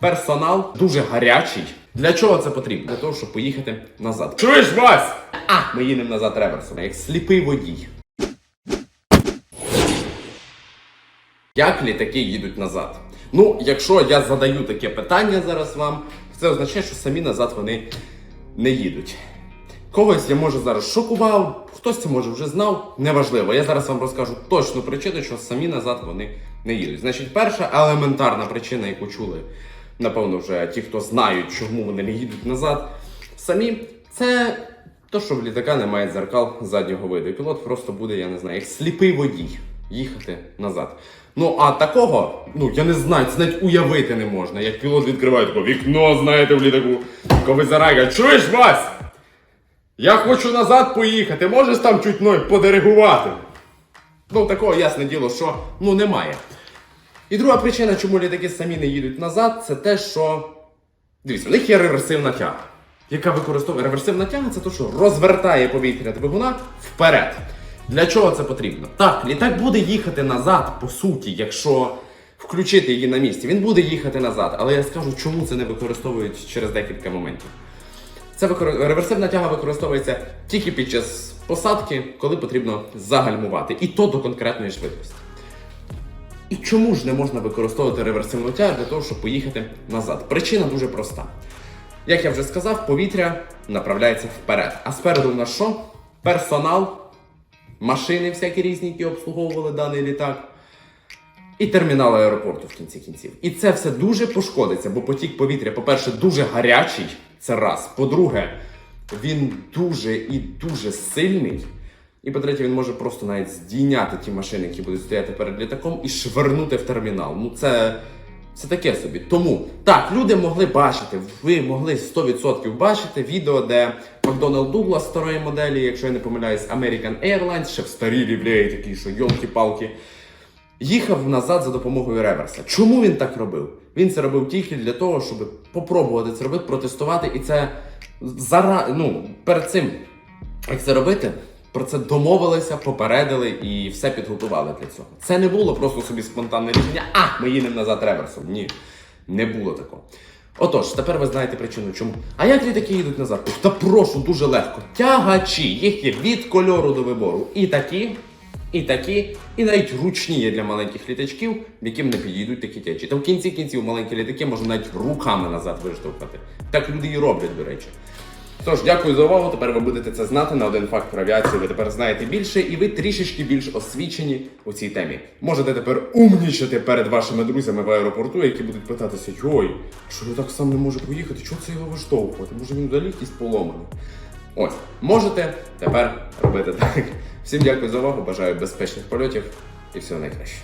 Персонал дуже гарячий. Для чого це потрібно? Для того, щоб поїхати назад. Чуєш вас? А, ми їдемо назад реверсом, як сліпий водій. Як літаки їдуть назад? Ну, якщо я задаю таке питання зараз вам, це означає, що самі назад вони не їдуть. Когось я може зараз шокував, хтось це може вже знав, неважливо. Я зараз вам розкажу точну причину, що самі назад вони не їдуть. Значить, перша елементарна причина, яку чули, напевно, вже ті, хто знають, чому вони не їдуть назад, самі, це то, що в літака немає дзеркал заднього виду. І пілот просто буде, я не знаю, як сліпий водій їхати назад. Ну а такого, ну я не знаю, це навіть уявити не можна. Як пілот відкриває таке вікно, знаєте, в літаку, коли ковизарайка, чуєш вас? Я хочу назад поїхати, можеш там чуть ной подиригувати? Ну, такого ясне діло, що ну немає. І друга причина, чому літаки самі не їдуть назад, це те, що. Дивіться, в них є реверсивна тяга, яка використовує реверсивна тяга, це те, що розвертає повітря двигуна вперед. Для чого це потрібно? Так, літак буде їхати назад, по суті, якщо включити її на місці. Він буде їхати назад, але я скажу, чому це не використовують через декілька моментів. Це викор- реверсивна тяга використовується тільки під час посадки, коли потрібно загальмувати, і то до конкретної швидкості. І чому ж не можна використовувати реверсивну тягу для того, щоб поїхати назад? Причина дуже проста. Як я вже сказав, повітря направляється вперед. А спереду в нас що? Персонал, машини всякі різні, які обслуговували даний літак, і термінал аеропорту в кінці кінців. І це все дуже пошкодиться, бо потік повітря, по-перше, дуже гарячий. Це раз. По-друге, він дуже і дуже сильний. І по-третє, він може просто навіть здійняти ті машини, які будуть стояти перед літаком, і швирнути в термінал. Ну це, це таке собі. Тому так, люди могли бачити, ви могли 100% бачити відео, де Макдоналд Дуглас старої моделі, якщо я не помиляюсь, American Airlines, ще в старі лівлеї такі, що йолки-палки їхав назад за допомогою реверса. Чому він так робив? Він це робив тільки для того, щоб попробувати це робити, протестувати, і це зара... ну, перед цим, як це робити, про це домовилися, попередили і все підготували для цього. Це не було просто собі спонтанне рішення, а ми їдемо назад реверсом. Ні, не було такого. Отож, тепер ви знаєте причину, чому. А як літаки їдуть назад? Та прошу дуже легко. Тягачі, їх є від кольору до вибору. І такі, і такі, і навіть ручні є для маленьких літачків, яким не підійдуть такі тячі. Та в кінці кінців маленькі літаки можна навіть руками назад виштовхати. Так люди і роблять, до речі. Тож, дякую за увагу. Тепер ви будете це знати на один факт про авіацію. Ви тепер знаєте більше, і ви трішечки більш освічені у цій темі. Можете тепер умнічати перед вашими друзями в аеропорту, які будуть питатися: Йой, що я так сам не можу поїхати? Чого це його виштовхувати? Може він взагалі якийсь поломаний? Ось, можете тепер робити так. Всім дякую за увагу, бажаю безпечних польотів і всього найкращого.